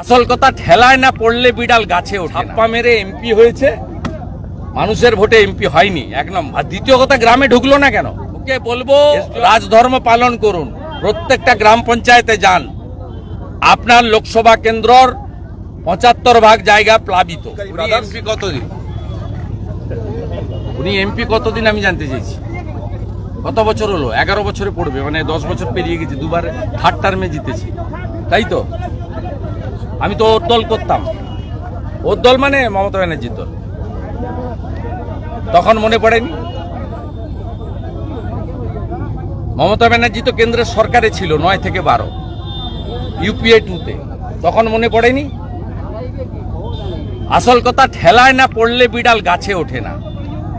আসল কথা ঠেলায় না পড়লে বিড়াল গাছে ওঠে মেরে এমপি হয়েছে। মানুষের ভোটে এমপি হয়নি এক নম্বর। দ্বিতীয় কথা গ্রামে ঢুকলো না কেন? ওকে বলব রাজধর্ম পালন করুন প্রত্যেকটা গ্রাম পঞ্চায়েতে যান। আপনার লোকসভা কেন্দ্রর পঁচাত্তর ভাগ জায়গা প্লাবিত। এমপি কতদিন? উনি এমপি কতদিন আমি জানতে চাইছি। কত বছর হলো? এগারো বছরে পড়বে মানে দশ বছর পেরিয়ে গেছে দুবার থার্ড টার্মে জিতেছি। তাই তো? আমি তো ওর দল করতাম। ওর দল মানে মমতা ব্যানার্জির দল। তখন মনে পড়েনি? মমতা ব্যানার্জি তো কেন্দ্রের সরকারে ছিল নয় থেকে বারো। ইউপিএ টুতে তখন মনে পড়েনি? আসল কথা, ঠেলায় না পড়লে বিড়াল গাছে ওঠে না।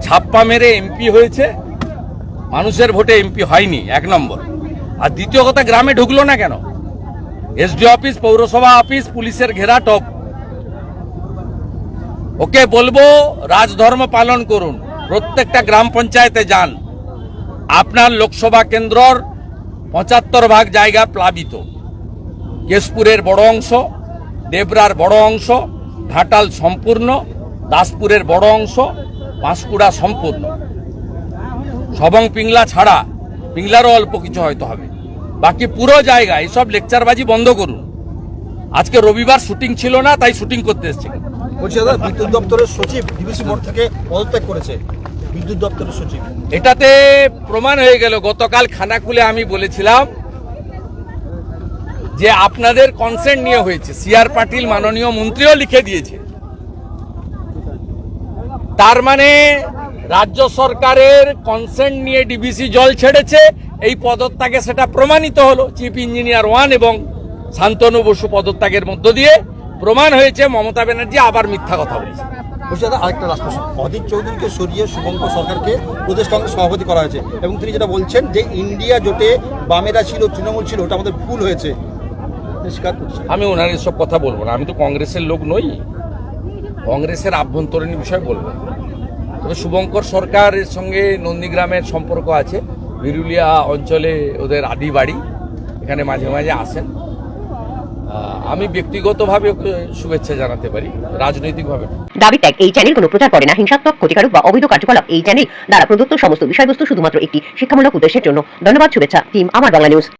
ছাপ্পা মেরে এমপি হয়েছে। মানুষের ভোটে এমপি হয়নি, এক নম্বর। আর দ্বিতীয় কথা, গ্রামে ঢুকলো না কেন? এসডি অফিস, পৌরসভা অফিস, পুলিশের ঘেরা টপ। ওকে বলব, রাজধর্ম পালন করুন। প্রত্যেকটা গ্রাম পঞ্চায়েতে যান। আপনার লোকসভা কেন্দ্রর পঁচাত্তর ভাগ জায়গা প্লাবিত। কেশপুরের বড় অংশ, দেবরার বড় অংশ, ঘাটাল সম্পূর্ণ, দাসপুরের বড় অংশ পাঁশকুড়া সম্পূর্ণ। সবং পিংলা ছাড়া, পিংলারও অল্প কিছু হয়তো হবে। বাকি পুরো জায়গা এইসব লেকচারবাজি বন্ধ করুন। আজকে রবিবার শুটিং ছিল না তাই শুটিং করতে এসেছি। বলছি দাদা বিদ্যুৎ দপ্তরের সচিব ডিবিসি বোর্ড থেকে পদত্যাগ করেছে। বিদ্যুৎ দপ্তরের সচিব। এটাতে প্রমাণ হয়ে গেল গতকাল খানা খুলে আমি বলেছিলাম যে আপনাদের কনসেন্ট নিয়ে হয়েছে। সিআর পাটিল মাননীয় মন্ত্রীও লিখে দিয়েছে। তার মানে রাজ্য সরকারের কনসেন্ট নিয়ে ডিবিসি জল ছেড়েছে। এই পদত্যাগে সেটা প্রমাণিত হলো। চিফ ইঞ্জিনিয়ার ওয়ান এবং শান্তনু বসু পদত্যাগের মধ্য দিয়ে প্রমাণ হয়েছে। মমতা ব্যানার্জি আবার মিথ্যা কথা বলেছে। আরেকটা লাস্ট প্রশ্ন অদিত চৌধুরীকে সরিয়ে শুভঙ্কর সরকারকে প্রদেশ কংগ্রেস সভাপতি করা হয়েছে এবং তিনি যেটা বলছেন যে ইন্ডিয়া জোটে বামেরা ছিল তৃণমূল ছিল ওটা আমাদের ভুল হয়েছে। আমি ওনার এসব কথা বলব না। আমি তো কংগ্রেসের লোক নই। কংগ্রেসের আভ্যন্তরীণ বিষয় বলব না। তবে শুভঙ্কর সরকারের সঙ্গে নন্দীগ্রামের সম্পর্ক আছে। বিরুলিয়া অঞ্চলে ওদের আদি বাড়ি, এখানে মাঝে মাঝে আসেন। আমি ব্যক্তিগতভাবে ওকে শুভেচ্ছা জানাতে পারি, রাজনৈতিকভাবে। দাবি ত্যাগ, এই চ্যানেল কোনো প্রচার করে না। হিংসাত্মক, ক্ষতিকারক বা অবৈধ কার্যকলাপ এই চ্যানেল দ্বারা প্রদত্ত সমস্ত বিষয়বস্তু শুধুমাত্র একটি শিক্ষামূলক উদ্দেশ্যের জন্য। ধন্যবাদ, শুভেচ্ছা টিম আমার বাংলা নিউজ